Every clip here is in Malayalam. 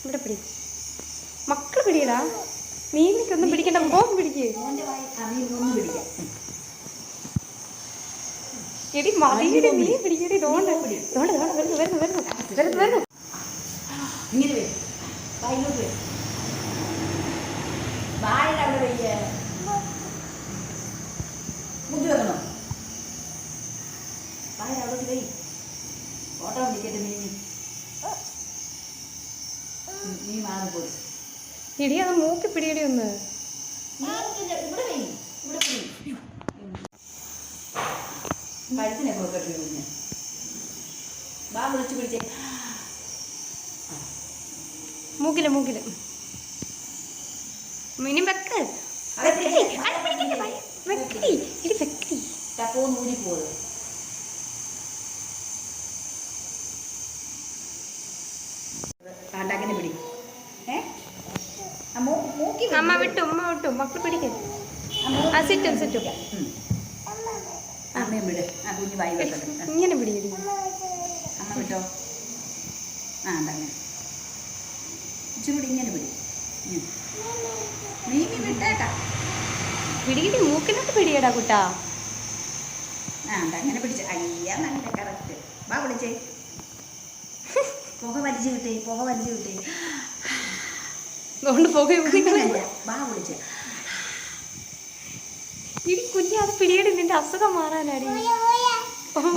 ഇവിടെ പിടി മക്കള് പിടിയടാ മീനിക്കൊന്നും പിടിക്കണ്ട മോൻ പിടിക്ക് മോൻ്റെ വായി അമ്മ ഒന്ന് പിടിക്കാം എടി മതിയുടെ നീ പിടിക്കടി ഡോണ്ട് ഡോണ്ട് ഡോണ്ട് വരുന്നു വരുന്നു വരുന്നു വരുന്നു വരുന്നു ഇങ്ങനെ വരും വായിലോട്ട് എടി അത് മൂക്കി പിടിയടി ഒന്ന്. കഴുത്തിനെ കൊടുക്കട്ടെ കുഞ്ഞ് വാ വിളിച്ച് പിടിച്ചേ. മൂക്കിൽ മൂക്കിൽ. മിനി വെക്ക്. വെക്കടി ഇടി വെക്കടി ടപ്പോന്ന് മൂടി കാണ്ടാക്കിനെ പിടി ഏ ആ മൂ- മൂക്കി വെക്ക്. അമ്മ വിട്ടു ഉമ്മ വിട്ടു മക്കൾ പിടിക്ക് ആ സിറ്റും സിറ്റും. അമ്മയും വിട്. ആ കുഞ്ഞ് വായി ഇങ്ങനെ പിടിക്കും അമ്മ വിട്ടോ? ആ ഇച്ചിരി ഇങ്ങനെ പിടി. മീമി വിട്ടേട്ടാ പിടിക്കടി മൂക്കിനൊക്കെ പിടിയടാ കുട്ടാ. ആ അങ്ങനെ പിടിച്ച. അയ്യാ നല്ല കറക്റ്റ്. വാ വിളിച്ചേ. പുക വലിച്ചു കിട്ടേ പുക വലിച്ചു കിട്ടേ. അതുകൊണ്ട് കുഞ്ഞി അത് നിന്റെ അസുഖം മാറാനാടി.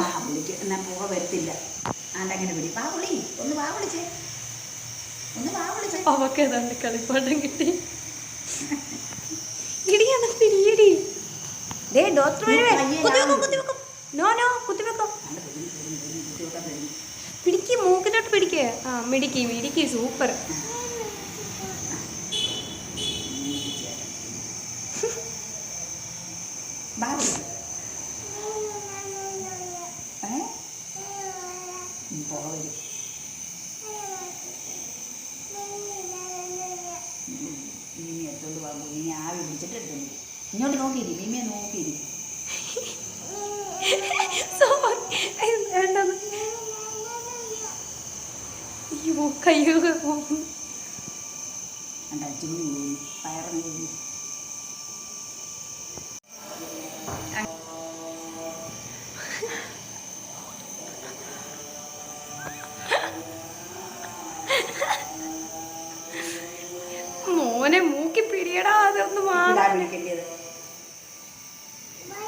വാ വിളിക്ക് എന്നാ പുക വരത്തില്ല. ആണ്ടങ്ങനെ പിടി ഒന്ന് ഒന്ന് അവക്ക് ഏതാണ്ട് കളിപ്പാട്ടം കിട്ടി. ഇടി അത് ദേ ഡോക്ടർ നോ നോ കുത്തിവെക്കും. പിടിക്ക് മൂക്കിലോട്ട് പിടിക്കേ. ആ മിടിക്കി മിടിക്കി സൂപ്പർ. വിളി ഏ വരും ഉം, മീമി എടുത്തോണ്ട് വാ മീമി ആവി പിടിച്ചിട്ട് എടുത്തോണ്ട്. ഇങ്ങോട്ട് നോക്കിയിരി മീമിയെ നോക്കിയിരി. അയ്യോ കയ്യോ. പോയി പയറിന് മോനെ മൂക്കി പിടിയടാ അതൊന്ന് മാറാ. ഇതാ വിളിക്കേണ്ടത്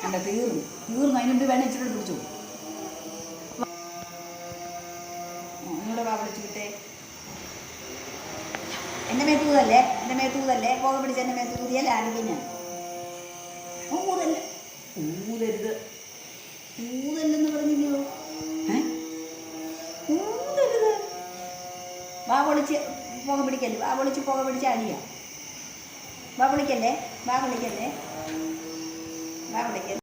എന്റെ തീർന്നു തീർന്നു അതിന് മുമ്പ് വേണം ഇച്ചിരി പിടിച്ചു. ഒന്നുകൂടെ വാ വിളിച്ചു വിട്ടേ. എന്റെ മേത്തൂതല്ലേ എന്റെ മേത്തൂതല്ലേ പുക പിടിച്ച് എന്റെ മേത്ത് ഊതിയല്ലേ ആണെങ്കിൽ ഞാൻ ഊതല്ല ഊതരുത്. ഊതല്ലെന്ന് പറഞ്ഞില്ലയോ പൊളിച്ച് പുക പിടിക്കല്ലേ വാ പൊളിച്ച് പുക പിടിച്ച് അടിയാ വാ വിളിക്കല്ലേ? വാ വിളിക്കല്ലേ? വാ വിളിക്കല്ലേ?